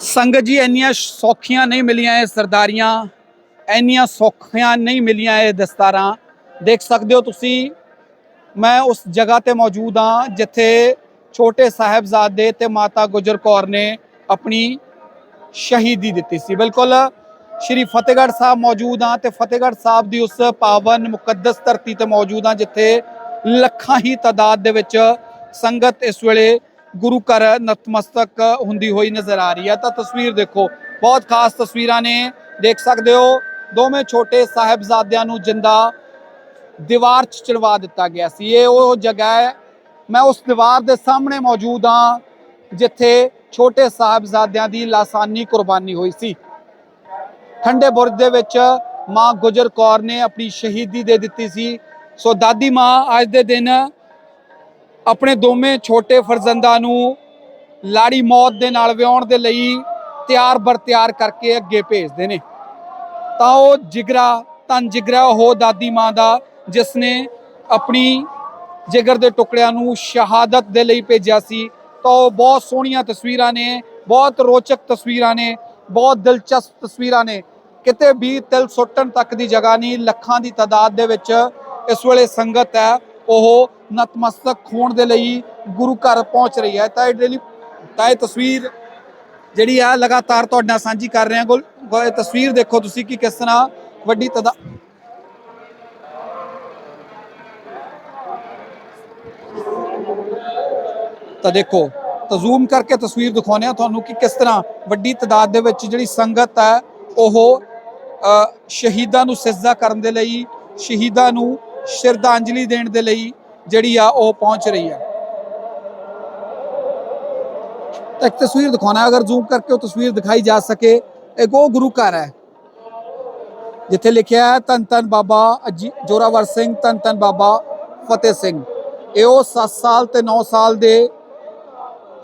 ਸੰਗਤ ਜੀ, ਇੰਨੀਆਂ ਸੌਖੀਆਂ ਨਹੀਂ ਮਿਲੀਆਂ ਇਹ ਸਰਦਾਰੀਆਂ, ਇੰਨੀਆਂ ਸੌਖੀਆਂ ਨਹੀਂ ਮਿਲੀਆਂ ਇਹ ਦਸਤਾਰਾਂ। ਦੇਖ ਸਕਦੇ ਹੋ ਤੁਸੀਂ, ਮੈਂ ਉਸ ਜਗ੍ਹਾ ਤੇ ਮੌਜੂਦ ਹਾਂ ਜਿੱਥੇ ਛੋਟੇ ਸਾਹਿਬਜ਼ਾਦੇ ਤੇ ਮਾਤਾ ਗੁਜਰ ਕੌਰ ਨੇ ਆਪਣੀ ਸ਼ਹੀਦੀ ਦਿੱਤੀ ਸੀ। ਬਿਲਕੁਲ, ਸ਼੍ਰੀ ਫਤਿਹਗੜ੍ਹ ਸਾਹਿਬ ਮੌਜੂਦ ਹਾਂ ਤੇ ਫਤਿਹਗੜ੍ਹ ਸਾਹਿਬ ਦੀ ਉਸ ਪਾਵਨ ਮੁਕੱਦਸ ਧਰਤੀ ਤੇ ਮੌਜੂਦ ਹਾਂ ਜਿੱਥੇ ਲੱਖਾਂ ਹੀ ਤਾਦਾਦ ਦੇ ਵਿੱਚ ਸੰਗਤ ਇਸ ਵੇਲੇ ਗੁਰੂ ਘਰ ਨਤਮਸਤਕ ਹੁੰਦੀ ਹੋਈ ਨਜ਼ਰ ਆ ਰਹੀ ਹੈ। ਤਾਂ ਤਸਵੀਰ ਦੇਖੋ, ਬਹੁਤ ਖਾਸ ਤਸਵੀਰਾਂ ਨੇ। ਦੇਖ ਸਕਦੇ ਹੋ, ਦੋਵੇਂ ਛੋਟੇ ਸਾਹਿਬਜ਼ਾਦਿਆਂ ਨੂੰ ਜਿੰਦਾ ਦੀਵਾਰ 'ਚ ਚੜਵਾ ਦਿੱਤਾ ਗਿਆ ਸੀ। ਇਹ ਉਹ ਜਗ੍ਹਾ ਹੈ। ਮੈਂ ਉਸ ਦੀਵਾਰ ਦੇ ਸਾਹਮਣੇ ਮੌਜੂਦ ਹਾਂ, ਜਿੱਥੇ ਛੋਟੇ ਸਾਹਿਬਜ਼ਾਦਿਆਂ ਦੀ ਲਾਸਾਨੀ ਕੁਰਬਾਨੀ ਹੋਈ ਸੀ। ਠੰਡੇ ਬੁਰਜ ਦੇ ਵਿੱਚ ਮਾਂ ਗੁਜਰ ਕੌਰ ਨੇ ਆਪਣੀ ਸ਼ਹੀਦੀ ਦੇ ਦਿੱਤੀ ਸੀ। ਸੋ ਦਾਦੀ ਮਾਂ ਅੱਜ ਦੇ ਦਿਨ ਆਪਣੇ ਦੋਵੇਂ ਛੋਟੇ ਫਰਜ਼ੰਦਾਂ ਨੂੰ ਲਾੜੀ ਮੌਤ ਦੇ ਨਾਲ ਵਿਆਹਣ ਦੇ ਲਈ ਤਿਆਰ ਬਰ ਤਿਆਰ ਕਰਕੇ ਅੱਗੇ ਭੇਜਦੇ ਨੇ। ਤਾਂ ਉਹ ਜਿਗਰਾ ਤਨ ਜਿਗਰਾ ਉਹ ਦਾਦੀ ਮਾਂ ਦਾ, ਜਿਸ ਨੇ ਆਪਣੀ ਜਿਗਰ ਦੇ ਟੁਕੜਿਆਂ ਨੂੰ ਸ਼ਹਾਦਤ ਦੇ ਲਈ ਭੇਜਿਆ ਸੀ। ਤਾਂ ਉਹ ਬਹੁਤ ਸੋਹਣੀਆਂ ਤਸਵੀਰਾਂ ਨੇ, ਬਹੁਤ ਰੋਚਕ ਤਸਵੀਰਾਂ ਨੇ, ਬਹੁਤ ਦਿਲਚਸਪ ਤਸਵੀਰਾਂ ਨੇ। ਕਿਤੇ ਵੀ ਤਿਲ ਸੁੱਟਣ ਤੱਕ ਦੀ ਜਗ੍ਹਾ ਨਹੀਂ, ਲੱਖਾਂ ਦੀ ਤਾਦਾਦ ਦੇ ਵਿੱਚ ਇਸ ਵੇਲੇ ਸੰਗਤ ਹੈ। ਉਹ ਨਤਮਸਤਕ ਹੋਣ ਦੇ ਲਈ ਗੁਰੂ ਘਰ ਪਹੁੰਚ ਰਹੀ ਹੈ। ਤਾਂ ਇਹ ਡੇਲੀ ਤਾਂ ਇਹ ਤਸਵੀਰ ਜਿਹੜੀ ਆ ਲਗਾਤਾਰ ਤੁਹਾਡੇ ਨਾਲ ਸਾਂਝੀ ਕਰ ਰਹੇ ਹਾਂ। ਇਹ ਤਸਵੀਰ ਦੇਖੋ ਤੁਸੀਂ ਕਿ ਕਿਸ ਤਰ੍ਹਾਂ ਵੱਡੀ ਤਦਾ ਤਾਂ ਦੇਖੋ ਤਾਂ ਜ਼ੂਮ ਕਰਕੇ ਤਸਵੀਰ ਦਿਖਾਉਂਦੇ ਆ ਤੁਹਾਨੂੰ ਕਿ ਕਿਸ ਤਰ੍ਹਾਂ ਵੱਡੀ ਤਦਾਦ ਦੇ ਵਿੱਚ ਜਿਹੜੀ ਸੰਗਤ ਹੈ ਉਹ ਅ, ਸ਼ਹੀਦਾਂ ਨੂੰ ਸਿਜਦਾ ਕਰਨ ਦੇ ਲਈ ਸ਼ਹੀਦਾਂ ਨੂੰ ਸ਼ਰਧਾਂਜਲੀ ਦੇਣ ਦੇ ਲਈ ਜਿਹੜੀ ਆ ਉਹ ਪਹੁੰਚ ਰਹੀ ਹੈ ਇੱਕ ਤਸਵੀਰ ਦਿਖਾਉਣਾ ਅਗਰ ਜ਼ੂਮ ਕਰਕੇ ਉਹ ਤਸਵੀਰ ਦਿਖਾਈ ਜਾ ਸਕੇ। ਇੱਕ ਉਹ ਗੁਰੂ ਘਰ ਹੈ, ਜਿੱਥੇ ਲਿਖਿਆ ਹੈ, ਧੰਨ ਧੰਨ ਬਾਬਾ ਅਜੀ- ਜੋਰਾਵਰ ਸਿੰਘ, ਧੰਨ ਧੰਨ ਬਾਬਾ ਫਤਿਹ ਸਿੰਘ। ਇਹ ਉਹ 7 ਸਾਲ ਤੇ 9 ਸਾਲ ਦੇ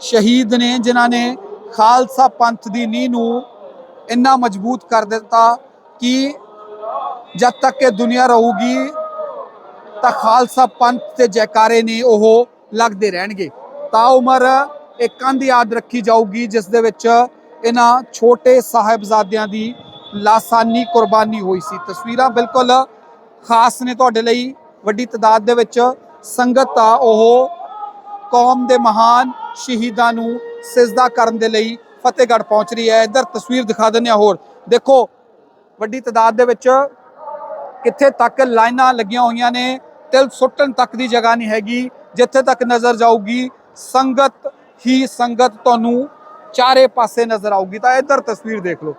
ਸ਼ਹੀਦ ਨੇ, ਜਿਨ੍ਹਾਂ ਨੇ ਖਾਲਸਾ ਪੰਥ ਦੀ ਨੀਂਹ ਨੂੰ ਇੰਨਾ ਮਜ਼ਬੂਤ ਕਰ ਦਿੱਤਾ ਕਿ ਜਦ ਤੱਕ ਇਹ ਦੁਨੀਆ ਰਹੂਗੀ ਤਾਂ ਖਾਲਸਾ ਪੰਥ ਤੇ ਜੈਕਾਰੇ ਨੇ ਉਹ ਲੱਗਦੇ ਰਹਿਣਗੇ। ਤਾਂ ਉਮਰ ਇੱਕ ਕੰਧ ਯਾਦ ਰੱਖੀ ਜਾਊਗੀ, ਜਿਸ ਦੇ ਵਿੱਚ ਇਹਨਾਂ ਛੋਟੇ ਸਾਹਿਬਜ਼ਾਦਿਆਂ ਦੀ ਲਾਸਾਨੀ ਕੁਰਬਾਨੀ ਹੋਈ ਸੀ। ਤਸਵੀਰਾਂ ਬਿਲਕੁਲ ਖਾਸ ਨੇ ਤੁਹਾਡੇ ਲਈ। ਵੱਡੀ ਤਾਦਾਦ ਦੇ ਵਿੱਚ ਸੰਗਤ ਆ ਉਹ ਕੌਮ ਦੇ ਮਹਾਨ ਸ਼ਹੀਦਾਂ ਨੂੰ ਸਿਜਦਾ ਕਰਨ ਦੇ ਲਈ ਫਤਿਹਗੜ੍ਹ ਪਹੁੰਚ ਰਹੀ ਹੈ। ਇੱਧਰ ਤਸਵੀਰ ਦਿਖਾ ਦਿੰਦੇ ਆ ਹੋਰ। ਦੇਖੋ, ਵੱਡੀ ਤਾਦਾਦ ਦੇ ਵਿੱਚ ਕਿੱਥੇ ਤੱਕ ਲਾਈਨਾਂ ਲੱਗੀਆਂ ਹੋਈਆਂ ਨੇ। ਤਿਲ ਸੁੱਟਣ ਤੱਕ ਦੀ ਜਗ੍ਹਾ ਨਹੀਂ ਹੈਗੀ, ਜਿੱਥੇ ਤੱਕ ਨਜ਼ਰ ਜਾਊਗੀ, ਸੰਗਤ ਹੀ ਸੰਗਤ ਤੁਹਾਨੂੰ ਚਾਰੇ ਪਾਸੇ ਨਜ਼ਰ ਆਊਗੀ। ਤਾਂ ਇੱਧਰ ਤਸਵੀਰ ਦੇਖ ਲਓ।